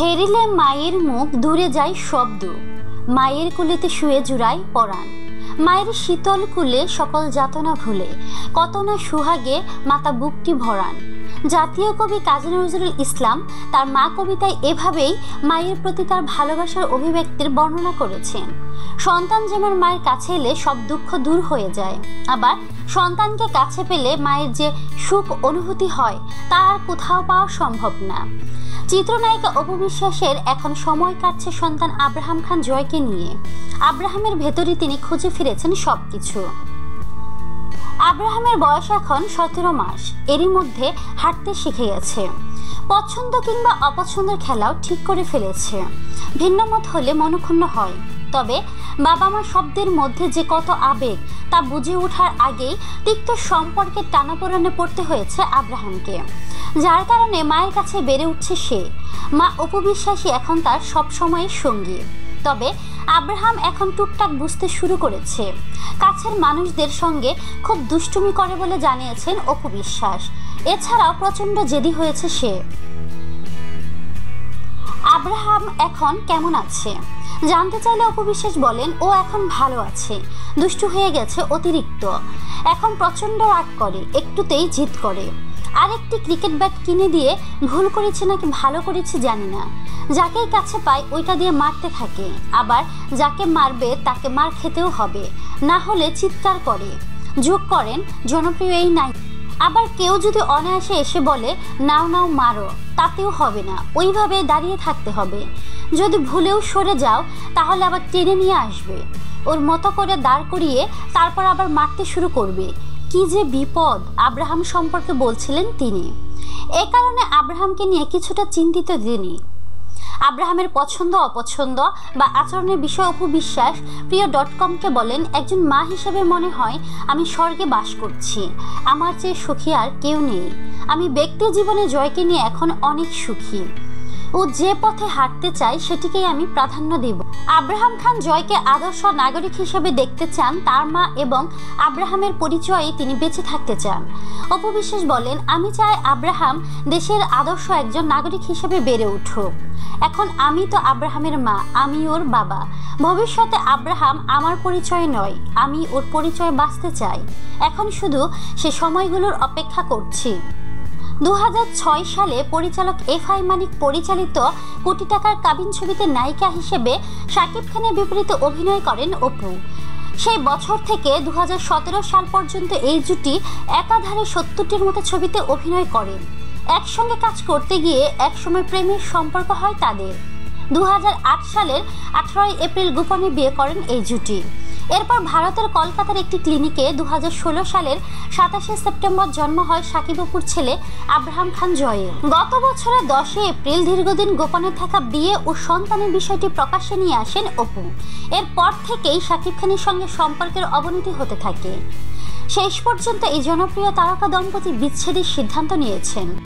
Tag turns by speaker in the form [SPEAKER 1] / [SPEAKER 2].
[SPEAKER 1] হেরিলে মায়ের মুখ দূরে যায় শব্দ। মায়ের কুলেতে শুয়ে জুড়ায় পরাণ। মায়ের শীতল কুলে সকল যাতনা ভুলে। কত না সুহাগে মাতা বুকটি ভরান। জাতীয় কবি কাজী নজরুল ইসলাম তার মা কবিতায় এভাবেই মায়ের প্রতি তার ভালোবাসার অভিব্যক্তির বর্ণনা করেছেন। সন্তান যেমন মায়ের কাছে এলে সব দুঃখ দূর হয়ে যায়, আবার সন্তানকে কাছে পেলে মায়ের যে সুখ অনুভূতি হয় তা আর কোথাও পাওয়া সম্ভব না। চিত্রনায়িকা অপবিশ্বাসের এখন সময় কাটছে সন্তান আব্রাহাম খান জয়কে নিয়ে। আব্রাহামের ভেতরে তিনি খুঁজে ফিরেছেন সবকিছু। আব্রাহামের বয়স এখন সতেরো মাস। এরই মধ্যে হাঁটতে শিখে গেছে। পছন্দ কিংবা অপছন্দের খেলাও ঠিক করে ফেলেছে। ভিন্নমত হলে মনক্ষুণ্ণ হয়। তবে বাবা মা শব্দের মধ্যে যে কত আবেগ, তা বুঝে ওঠার আগেই তিক্ত সম্পর্কের টানাপোড়ানে পড়তে হয়েছে আব্রাহামকে। যার কারণে মায়ের কাছে বেড়ে উঠছে সে। মা উপবিশ্বাসী এখন তার সবসময়ের সঙ্গী। তবে আব্রাহাম এখন টুকটাক বুঝতে শুরু করেছে। কাছের মানুষদের সঙ্গে খুব দুষ্টুমি করে বলে জানিয়েছেন অপু বিশ্বাস। এছাড়াও প্রচণ্ড জেদি হয়েছে সে। আব্রাহাম এখন কেমন আছে? জানতে চাইলে অপবিশ্বাস বলেন, ও এখন ভালো আছে। দুষ্টু হয়ে গেছে অতিরিক্ত। এখন প্রচণ্ড রাগ করে, একটুতেই জিদ করে। আরেকটি ক্রিকেট ব্যাট কিনে দিয়ে ভুল করেছে নাকি ভালো করেছে জানি না। যাকেই কাছে পায় ওইটা দিয়ে মারতে থাকে। আবার যাকে মারবে তাকে মার খেতেও হবে। না হলে চিৎকার করে। যোগ করেন, জনপ্রিয় এই নাই আবার কেউ যদি অনায়াসে এসে বলে, নাও নাও, মারো। তাতেও হবে না। ওইভাবে দাঁড়িয়ে থাকতে হবে। যদি ভুলেও সরে যাও, তাহলে আবার টেনে নিয়ে আসবে। ওর মতো করে দাঁড় করিয়ে তারপর আবার মারতে শুরু করবে। কি যে বিপদ আব্রাহাম সম্পর্কে বলছিলেন তিনি। এ কারণে আব্রাহামকে নিয়ে কিছুটা চিন্তিত তিনি। আব্রাহামের পছন্দ, অপছন্দ বা আচরণের বিষয়ে অপু বিশ্বাস প্রিয় ডট কমকে বলেন, একজন মা হিসেবে মনে হয় আমি স্বর্গে বাস করছি। আমার চেয়ে সুখী আর কেউ নেই। আমি ব্যক্তি জীবনে জয়কে নিয়ে এখন অনেক সুখী। ও যে পথে হাঁটতে চায় সেটিকেই আমি প্রাধান্য দেব। আব্রাহাম খান জয়কে আদর্শ নাগরিক হিসেবে দেখতে চান তার মা এবং আব্রাহামের পরিচয়ে তিনি বেঁচে থাকতে চান। অপবিশ্বাস বলেন, আমি চাই আব্রাহাম দেশের আদর্শ একজন নাগরিক হিসেবে বেড়ে উঠুক। এখন আমি তো আব্রাহামের মা, আমি ওর বাবা। ভবিষ্যতে আব্রাহাম আমার পরিচয় নয়, আমি ওর পরিচয় বাঁচতে চাই। এখন শুধু সে সময়গুলোর অপেক্ষা করছি। দু হাজার ছয় সালে পরিচালক এফ আই মানিক পরিচালিত কোটি টাকার কাবিন ছবিতে নায়িকা হিসেবে শাকিব খানের বিপরীতে অভিনয় করেন অপু। সেই বছর থেকে দু হাজার সতেরো সাল পর্যন্ত এই জুটি একাধারে সত্তরটির মতো ছবিতে অভিনয় করেন একসঙ্গে কাজ করতে গিয়ে একসময় প্রেমের সম্পর্ক হয় তাদের। দু হাজার আট সালের আঠারোই এপ্রিল গোপনে বিয়ে করেন এই জুটি। এরপর ভারতের কলকাতার একটি ক্লিনিকে দু হাজার ষোলো সালের সাতাশে সেপ্টেম্বর জন্ম হয় সাকিবপুর ছেলে আব্রাহাম খান জয়ে। গত বছরের দশই এপ্রিল দীর্ঘদিন গোপনে থাকা বিয়ে ও সন্তানের বিষয়টি প্রকাশ্যে নিয়ে আসেন অপু। এরপর থেকেই সাকিব খানের সঙ্গে সম্পর্কের অবনতি হতে থাকে। শেষ পর্যন্ত এই জনপ্রিয় তারকা দম্পতি বিচ্ছেদের সিদ্ধান্ত নিয়েছেন।